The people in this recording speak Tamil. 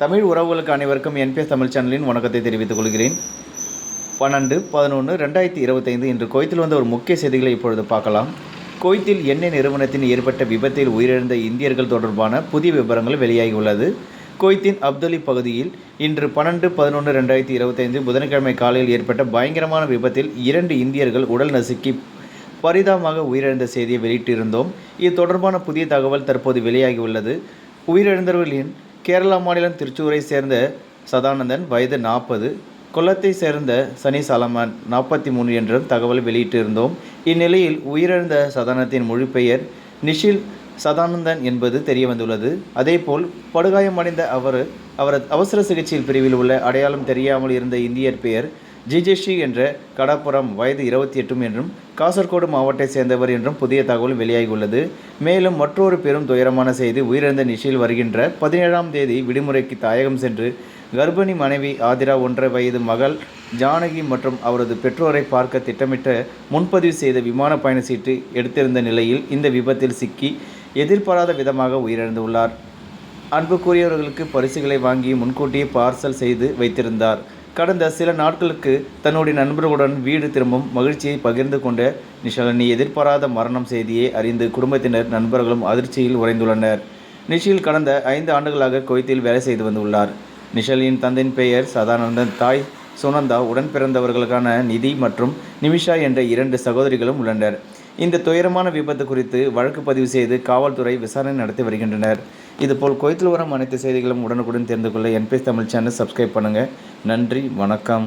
தமிழ் உறவுகளுக்கு அனைவருக்கும் என்பிஎஸ் தமிழ் சேனலின் வணக்கத்தை தெரிவித்துக் கொள்கிறேன். பன்னெண்டு பதினொன்று ரெண்டாயிரத்தி இருபத்தைந்து இன்று குவைத்தில் வந்த ஒரு முக்கிய செய்திகளை இப்பொழுது பார்க்கலாம். குவைத்தில் எண்ணெய் நிறுவனத்தின் ஏற்பட்ட விபத்தில் உயிரிழந்த இந்தியர்கள் தொடர்பான புதிய விவரங்கள் வெளியாகியுள்ளது. குவைத்தின் அப்துலி பகுதியில் இன்று பன்னெண்டு பதினொன்று ரெண்டாயிரத்தி இருபத்தைந்து புதன்கிழமை காலையில் ஏற்பட்ட பயங்கரமான விபத்தில் இரண்டு இந்தியர்கள் உடல் நசுக்கி பரிதாபமாக உயிரிழந்த செய்தியை வெளியிட்டிருந்தோம். இது தொடர்பான புதிய தகவல் தற்போது வெளியாகியுள்ளது. உயிரிழந்தவர்களின் கேரளா மாநிலம் திருச்சூரை சேர்ந்த சதானந்தன் வயது நாற்பது. கொல்லத்தை சேர்ந்த சனி சலமான் நாற்பத்தி மூணு என்றும் தகவல் வெளியிட்டிருந்தோம். இந்நிலையில் உயிரிழந்த சதானத்தின் மொழிபெயர் நிஷில் சதானந்தன் என்பது தெரிய வந்துள்ளது அதேபோல் படுகாயமடைந்த அவர் அவரது அவசர சிகிச்சையில் பிரிவில் உள்ள அடையாளம் தெரியாமல் இருந்த இந்தியர் பெயர் ஜிஜேஷி என்ற கடப்புறம் வயது இருபத்தி எட்டும் என்றும் காசர்கோடு மாவட்டத்தை சேர்ந்தவர் என்றும் புதிய தகவல் வெளியாகியுள்ளது. மேலும் மற்றொரு பெரும் துயரமான செய்தி உயிரிழந்த நிஷில் வருகின்ற பதினேழாம் தேதி விடுமுறைக்கு தாயகம் சென்று கர்ப்பிணி மனைவி ஆதிரா ஒன்றரை வயது மகள் ஜானகி மற்றும் அவரது பெற்றோரை பார்க்க திட்டமிட்ட முன்பதிவு செய்த விமான பயண சீட்டு எடுத்திருந்த நிலையில் இந்த விபத்தில் சிக்கி எதிர்பாராத விதமாக உயிரிழந்துள்ளார். அன்புக்குரியவர்களுக்கு பரிசுகளை வாங்கி முன்கூட்டியே பார்சல் செய்து வைத்திருந்தார். கடந்த சில நாட்களுக்கு தன்னுடைய நண்பர்களுடன் வீடு திரும்பும் மகிழ்ச்சியை பகிர்ந்து கொண்ட நிஷாலினி எதிர்பாராத மரணம் செய்தியை அறிந்து குடும்பத்தினர் நண்பர்களும் அதிர்ச்சியில் உறைந்துள்ளனர். நிஷில் கடந்த ஐந்து ஆண்டுகளாக குவைத்தில் வேலை செய்து வந்துள்ளார். நிஷலின் தந்தையின் பெயர் சதானந்தன் தாய் சுனந்தா உடன் பிறந்தவர்களுக்கான நிதி மற்றும் நிமிஷா என்ற இரண்டு சகோதரிகளும் உள்ளனர். இந்த துயரமான விபத்து குறித்து வழக்கு பதிவு செய்து காவல்துறை விசாரணை நடத்தி வருகின்றனர். இதுபோல் குவைத்தில் வரும் அனைத்து செய்திகளும் உடனுக்குடன் தெரிந்து கொள்ள என்பிஎஸ் தமிழ் சேனல் சப்ஸ்கிரைப் பண்ணுங்கள் நன்றி வணக்கம்.